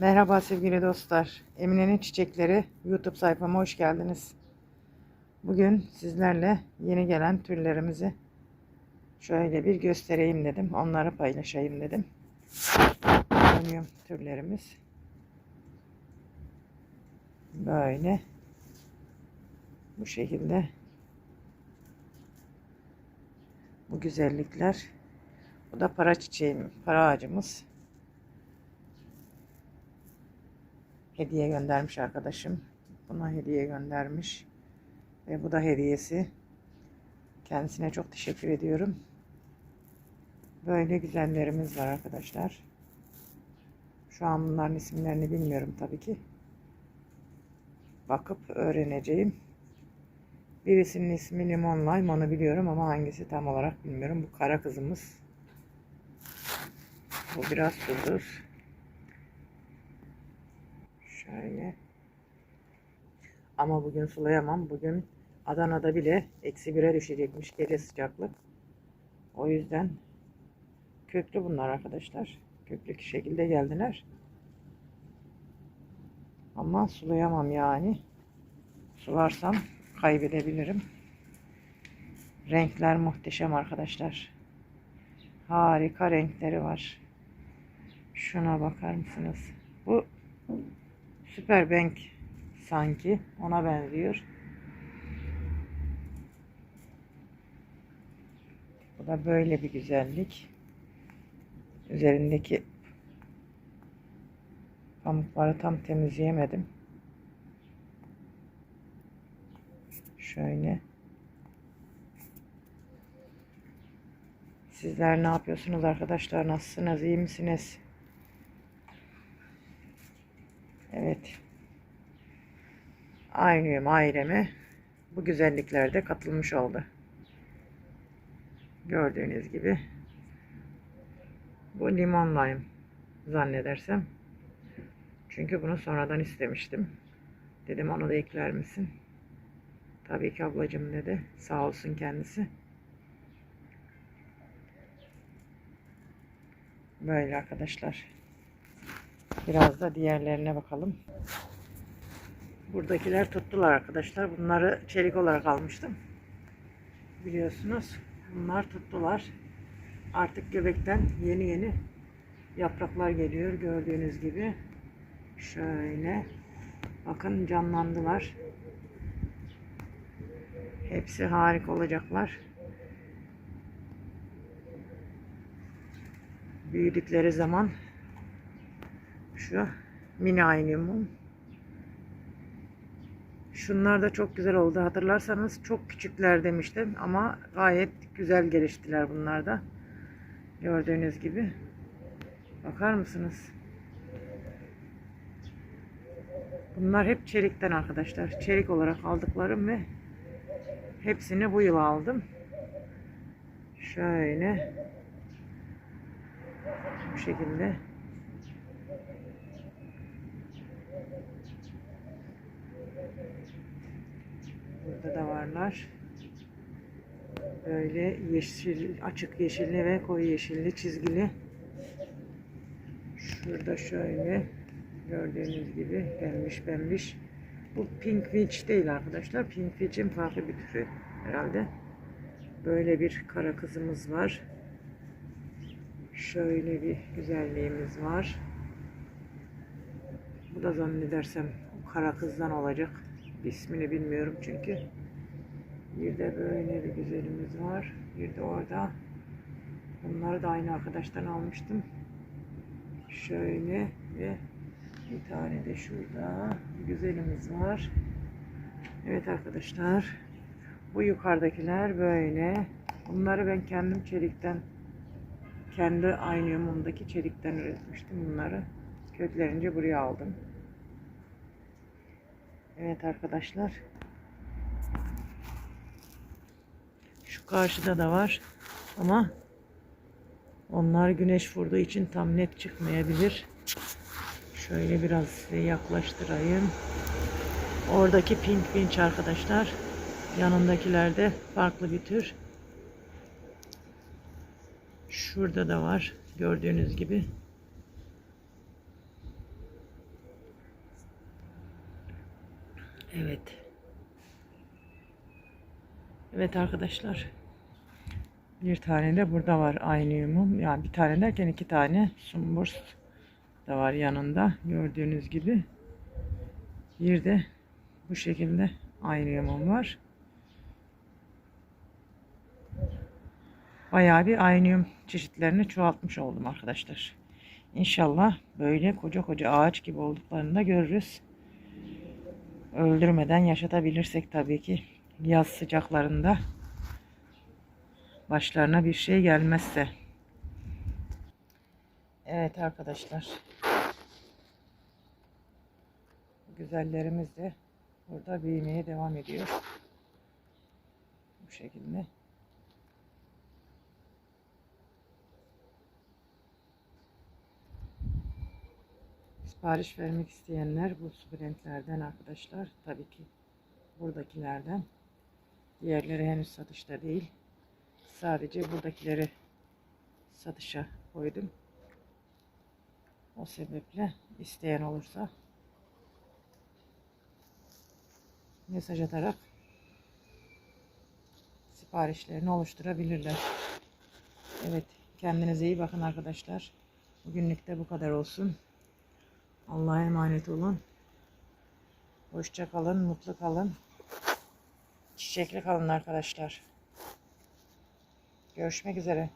Merhaba sevgili dostlar. Emine'nin Çiçekleri YouTube sayfama hoş geldiniz. Bugün sizlerle yeni gelen türlerimizi şöyle bir göstereyim dedim. Onları paylaşayım dedim. Premium türlerimiz. Böyle. Bu şekilde. Bu güzellikler. Bu da para çiçeğim, para ağacımız. Hediye göndermiş arkadaşım. Buna hediye göndermiş. Ve bu da hediyesi. Kendisine çok teşekkür ediyorum. Böyle güzellerimiz var arkadaşlar. Şu an bunların isimlerini bilmiyorum tabii ki. Bakıp öğreneceğim. Birisinin ismi Limon Lime onu biliyorum ama hangisi tam olarak bilmiyorum. Bu kara kızımız. Bu biraz tuzsuz. Şöyle. Ama bugün sulayamam. Bugün Adana'da bile eksi bire düşecekmiş gece sıcaklık. O yüzden köklü bunlar arkadaşlar. Köklü şekilde geldiler. Ama sulayamam yani. Sularsam kaybedebilirim. Renkler muhteşem arkadaşlar. Harika renkleri var. Şuna bakar mısınız? Bu Süper Bank sanki ona benziyor. Bu da böyle bir güzellik. Üzerindeki pamukları tam temizleyemedim. Şöyle. Sizler ne yapıyorsunuz arkadaşlar? Nasılsınız? İyi misiniz? Evet. Aynıyım aileme bu güzelliklerde katılmış oldu. Gördüğünüz gibi. Bu limon lime zannedersem. Çünkü bunu sonradan istemiştim. Dedim onu da ekler misin? Tabii ki ablacım dedi. Sağ olsun kendisi. Böyle arkadaşlar. Biraz da diğerlerine bakalım. Buradakiler tuttular arkadaşlar. Bunları çelik olarak almıştım. Biliyorsunuz. Bunlar tuttular. Artık göbekten yeni yeni yapraklar geliyor. Gördüğünüz gibi. Şöyle. Bakın canlandılar. Hepsi harika olacaklar. Büyüdükleri zaman şu mini aynımım. Şunlar da çok güzel oldu. Hatırlarsanız çok küçükler demiştim ama gayet güzel geliştiler bunlar da. Gördüğünüz gibi. Bakar mısınız? Bunlar hep çelikten arkadaşlar. Çelik olarak aldıklarım ve hepsini bu yıl aldım. Şöyle bu şekilde Burada da varlar. Böyle yeşil, açık yeşilli ve koyu yeşilli çizgili. Şurada şöyle gördüğünüz gibi pembiş pembiş. Bu pink witch değil arkadaşlar. Pink witch'in farklı bir türü herhalde. Böyle bir kara kızımız var. Şöyle bir güzelliğimiz var. Bu da zannedersem kara kızdan olacak. İsmini bilmiyorum çünkü. Bir de böyle bir güzelimiz var. Bir de orada. Bunları da aynı arkadaştan almıştım. Şöyle ve bir tane de şurada güzelimiz var. Evet arkadaşlar. Bu yukarıdakiler böyle. Bunları ben kendim çelikten kendi aynıyumundaki çelikten üretmiştim bunları. Köklerince buraya aldım. Evet arkadaşlar. Şu karşıda da var. Ama onlar güneş vurduğu için tam net çıkmayabilir. Şöyle biraz size yaklaştırayım. Oradaki pink pinch arkadaşlar. Yanındakilerde farklı bir tür. Şurada da var. Gördüğünüz gibi. Evet. Evet arkadaşlar. Bir tane de burada var aynıyumum. Yani bir tane derken iki tane sumburs da var yanında. Gördüğünüz gibi. Bir de bu şekilde aynıyumum var. Bayağı bir aynıyum çeşitlerini çoğaltmış oldum arkadaşlar. İnşallah böyle koca koca ağaç gibi olduklarını da görürüz. Öldürmeden yaşatabilirsek tabii ki yaz sıcaklarında başlarına bir şey gelmezse. Evet arkadaşlar. Güzellerimiz de burada büyümeye devam ediyor. Bu şekilde. Sipariş vermek isteyenler bu sukulentlerden arkadaşlar. Tabii ki buradakilerden. Diğerleri henüz satışta değil. Sadece buradakileri satışa koydum. O sebeple isteyen olursa mesaj atarak siparişlerini oluşturabilirler. Evet, kendinize iyi bakın arkadaşlar. Bugünlük de bu kadar olsun. Allah'a emanet olun. Hoşça kalın, mutlu kalın. Çiçekli kalın arkadaşlar. Görüşmek üzere.